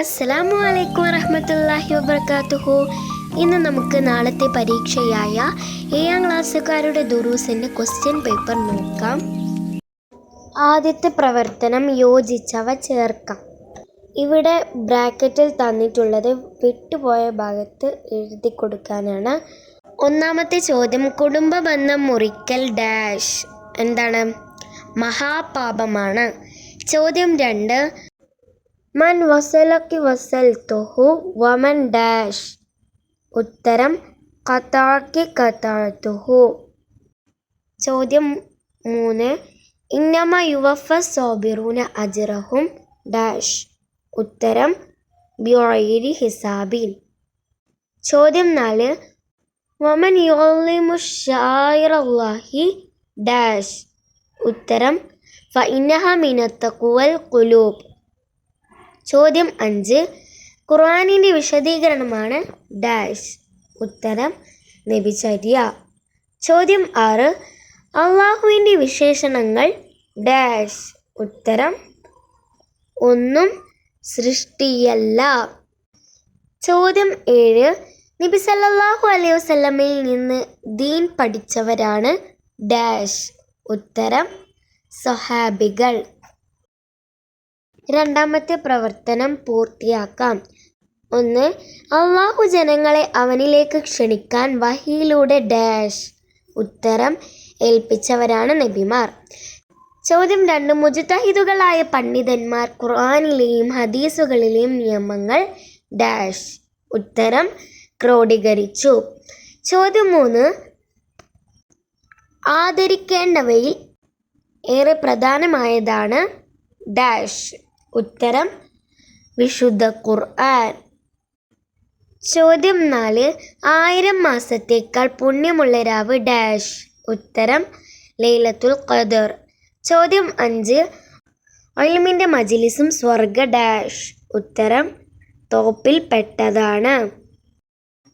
അസ്സലാമു അലൈക്കും വറഹമത്തല്ലാഹി വബർക്കാത്തുഹു ഇന്ന് നമുക്ക് നാളത്തെ പരീക്ഷയായ ഏഴാം ക്ലാസ്സുകാരുടെ ദുറൂസിന്റെ ക്വസ്റ്റ്യൻ പേപ്പർ നോക്കാം. ആദ്യത്തെ പ്രവർത്തനം യോജിച്ചവ ചേർക്കാം. ഇവിടെ ബ്രാക്കറ്റിൽ തന്നിട്ടുള്ളത് വിട്ടുപോയ ഭാഗത്ത് എഴുതി കൊടുക്കാനാണ്. ഒന്നാമത്തെ ചോദ്യം കുടുംബ ബന്ധം മുറിക്കൽ ഡാഷ് എന്താണ്? മഹാപാപമാണ്. ചോദ്യം രണ്ട് മൻ വസലക്കി വസൽത്തുഹു വമൻ ഡാഷ്. ഉത്തരം കത്താക്കി കത്താത്തുഹു ചോദ്യം മൂന്ന് ഇന്നമ യുവഫ സോബിറൂന അജിറഹും ഡാഷ്. ഉത്തരം ബ്യോയിരി ഹിസാബിൻ. ചോദ്യം നാല് വമൻ യുലിമു ഷായിറല്ലാഹി ഡാഷ്. ഉത്തരം ഫ ഇന്നഹ മിനത്തക്കുവൽ കുലൂബ് ചോദ്യം അഞ്ച്. ഖുർആാനിന്റെ വിശദീകരണമാണ് ഡാഷ്. ഉത്തരം നബിചര്യ ചോദ്യം ആറ്. അള്ളാഹുവിന്റെ വിശേഷണങ്ങൾ ഡാഷ്. ഉത്തരം ഒന്നും സൃഷ്ടിയല്ല. ചോദ്യം ഏഴ്. നബി സല്ലാഹു അലൈഹി വസല്ലമയിൽ നിന്ന് ദീൻ പഠിച്ചവരാണ് ഡാഷ്. ഉത്തരം സ്വഹാബികൾ രണ്ടാമത്തെ പ്രവർത്തനം പൂർത്തിയാക്കാം. ഒന്ന് അള്ളാഹു ജനങ്ങളെ അവനിലേക്ക് ക്ഷണിക്കാൻ വഹിയിലൂടെ ഡാഷ്. ഉത്തരം ഏൽപ്പിച്ചവരാണ് നബിമാർ. ചോദ്യം രണ്ട് മുജുത്തഹിദുകളായ പണ്ഡിതന്മാർ ഖുർആാനിലെയും ഹദീസുകളിലെയും നിയമങ്ങൾ ഡാഷ്. ഉത്തരം ക്രോഡീകരിച്ചു. ചോദ്യം മൂന്ന് ആദരിക്കേണ്ടവയിൽ ഏറെ പ്രധാനമായതാണ് ഡാഷ്. ഉത്തരം വിശുദ്ധ ഖുർആൻ. ചോദ്യം നാല് ആയിരം മാസത്തേക്കാൾ പുണ്യമുള്ള രാവ് ഡാഷ് ഉത്തരം ലൈലത്തുൽ ഖദർ. ചോദ്യം അഞ്ച് ഒൽമിന്റെ മജിലിസും സ്വർഗ ഡാഷ് ഉത്തരം തോപ്പിൽ പെട്ടതാണ്.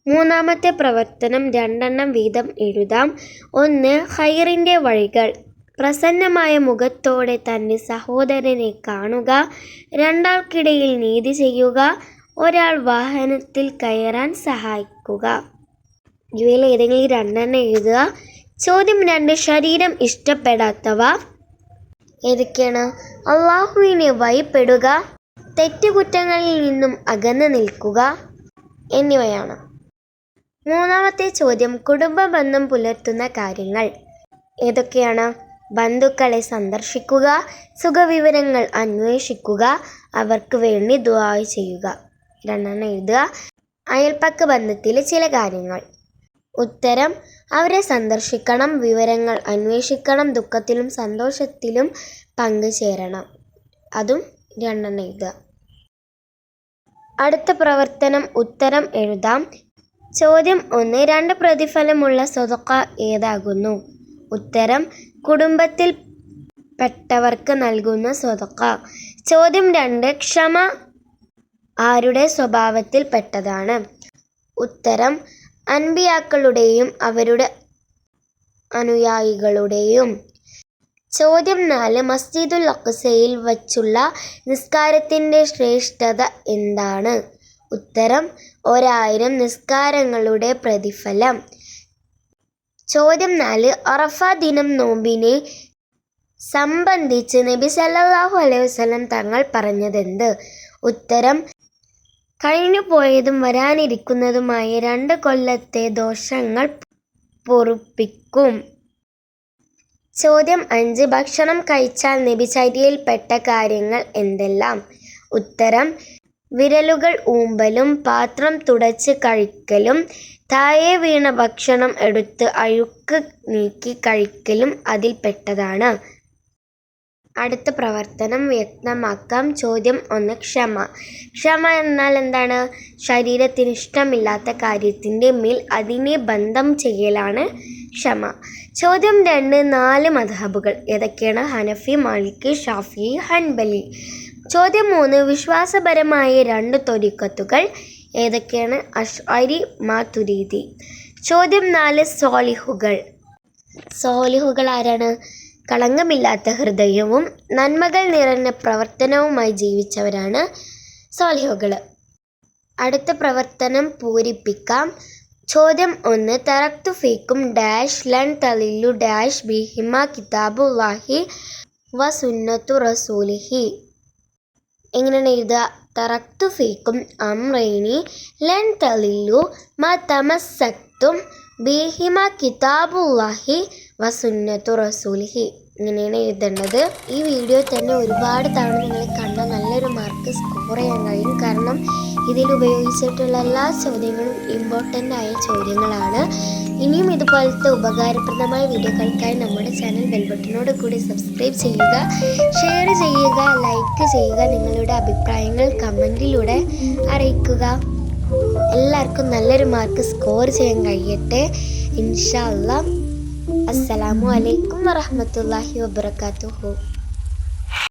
മൂന്നാമത്തെ പ്രവർത്തനം രണ്ടെണ്ണം വീതം എഴുതാം. ഒന്ന് ഹൈറിന്റെ വഴികൾ. പ്രസന്നമായ മുഖത്തോടെ തന്റെ സഹോദരനെ കാണുക രണ്ടാൾക്കിടയിൽ നീതി ചെയ്യുക ഒരാൾ വാഹനത്തിൽ കയറാൻ സഹായിക്കുക. ഇവയിൽ ഏതെങ്കിലും രണ്ടെണ്ണം എഴുതുക. ചോദ്യം രണ്ട് ശരീരം ഇഷ്ടപ്പെടാത്തവ. ഏതൊക്കെയാണ്? അള്ളാഹുവിനെ ഭയപ്പെടുക തെറ്റുകുറ്റങ്ങളിൽ നിന്നും അകന്നു നിൽക്കുക എന്നിവയാണ്. മൂന്നാമത്തെ ചോദ്യം കുടുംബ ബന്ധം പുലർത്തുന്ന കാര്യങ്ങൾ. ഏതൊക്കെയാണ്? ബന്ധുക്കളെ സന്ദർശിക്കുക സുഖവിവരങ്ങൾ അന്വേഷിക്കുക അവർക്ക് വേണ്ടി ദുആ ചെയ്യുക. രണ്ടെണ്ണം എഴുതുക. അയൽപ്പക്ക ബന്ധത്തിലെ ചില കാര്യങ്ങൾ. ഉത്തരം അവരെ സന്ദർശിക്കണം വിവരങ്ങൾ അന്വേഷിക്കണം ദുഃഖത്തിലും സന്തോഷത്തിലും പങ്കുചേരണം. അതും രണ്ടെണ്ണം എഴുതുക. അടുത്ത പ്രവർത്തനം ഉത്തരം എഴുതാം. ചോദ്യം ഒന്ന് രണ്ട് പ്രതിഫലമുള്ള സ്വതക്ക ഏതാകുന്നു? ഉത്തരം കുടുംബത്തിൽ പെട്ടവർക്ക് നൽകുന്ന സ്വതക്ക. ചോദ്യം രണ്ട് ക്ഷമ ആരുടെ സ്വഭാവത്തിൽ പെട്ടതാണ് ഉത്തരം അൻപിയാക്കളുടെയും അവരുടെ അനുയായികളുടെയും. ചോദ്യം നാല് മസ്ജിദുൽ അക്സയിൽ വച്ചുള്ള നിസ്കാരത്തിന്റെ ശ്രേഷ്ഠത എന്താണ്? ഉത്തരം ഒരായിരം നിസ്കാരങ്ങളുടെ പ്രതിഫലം. ചോദ്യം നാല്. അറഫ ദിനം നോമ്പിനെ സംബന്ധിച്ച് നബി സല്ലാഹു അലൈഹി വസ്ലം തങ്ങൾ പറഞ്ഞതെന്ത്? ഉത്തരം കഴിഞ്ഞു പോയതും വരാനിരിക്കുന്നതുമായ രണ്ട് കൊല്ലത്തെ ദോഷങ്ങൾ പൊറുപ്പിക്കും. ചോദ്യം അഞ്ച്. ഭക്ഷണം കഴിച്ചാൽ നബിചര്യയിൽപ്പെട്ട കാര്യങ്ങൾ എന്തെല്ലാം? ഉത്തരം വിരലുകൾ ഊമ്പലും പാത്രം തുടച്ച് കഴിക്കലും താഴെ വീണ ഭക്ഷണം എടുത്ത് അഴുക്ക് നീക്കി കഴിക്കലും അതിൽപ്പെട്ടതാണ് അടുത്ത പ്രവർത്തനം വ്യക്തമാക്കാം. ചോദ്യം ഒന്ന് ക്ഷമ. ക്ഷമ എന്നാൽ എന്താണ്? ശരീരത്തിന് ഇഷ്ടമില്ലാത്ത കാര്യത്തിന്റെ മേൽ അതിനെ ബന്ധം ചെയ്യലാണ് ക്ഷമ. ചോദ്യം രണ്ട് നാല് മധബുകൾ ഏതൊക്കെയാണ്? ഹനഫി മാലിക് ഷാഫി ഹൻബലി. ചോദ്യം മൂന്ന്. വിശ്വാസപരമായ രണ്ട് തൊരിക്കത്തുകൾ ഏതൊക്കെയാണ്? അഷ്അരി മാതുരീതി ചോദ്യം നാല്. സോലിഹുകൾ സോലിഹുകൾ ആരാണ്? കളങ്കമില്ലാത്ത ഹൃദയവും നന്മകൾ നിറഞ്ഞ പ്രവർത്തനവുമായി ജീവിച്ചവരാണ് സോളിഹുകൾ. അടുത്ത പ്രവർത്തനം പൂരിപ്പിക്കാം. ചോദ്യം ഒന്ന്. തറക്തു ഫീക്കും ഡാഷ് ലൺ തലില്ലു ഡാഷ് ബിഹിമ കിതാബുല്ലാഹി വ സുന്നത്തു റസൂലിഹി. എങ്ങനെയാണ് എഴുതുക? തറക്തു ഫീക്കും അമ്രൈനി ലൻ തലില്ലു മ തമസക്തും ബിഹിമ കിതാബുല്ലാഹി വസുന്നത്തു സുന്നത്തു റസൂലിഹി. ഇങ്ങനെയാണ് എഴുതേണ്ടത്. ഈ വീഡിയോ തന്നെ ഒരുപാട് തവണ നിങ്ങൾ കണ്ട നല്ലൊരു മാർക്ക് സ്കോർ ചെയ്യാൻ കഴിയും. കാരണം ഇതിൽ ഉപയോഗിച്ചിട്ടുള്ള എല്ലാ ചോദ്യങ്ങളും ഇമ്പോർട്ടന്റ് ആയ ചോദ്യങ്ങളാണ്. ഇനിയും ഇതുപോലത്തെ ഉപകാരപ്രദമായ വീഡിയോകൾക്കായി നമ്മുടെ ചാനൽ ബെൽബട്ടനോട് കൂടി സബ്സ്ക്രൈബ് ചെയ്യുക ഷെയർ ചെയ്യുക ലൈക്ക് ചെയ്യുക നിങ്ങളുടെ അഭിപ്രായങ്ങൾ കമന്റിലൂടെ അറിയിക്കുക. എല്ലാവർക്കും നല്ലൊരു മാർക്ക് സ്കോർ ചെയ്യാൻ കഴിയട്ടെ. ഇൻഷാ അല്ലാ അസ്സലാമു അലൈക്കും വറഹ്മത്തുള്ളാഹി വബറകാതുഹു.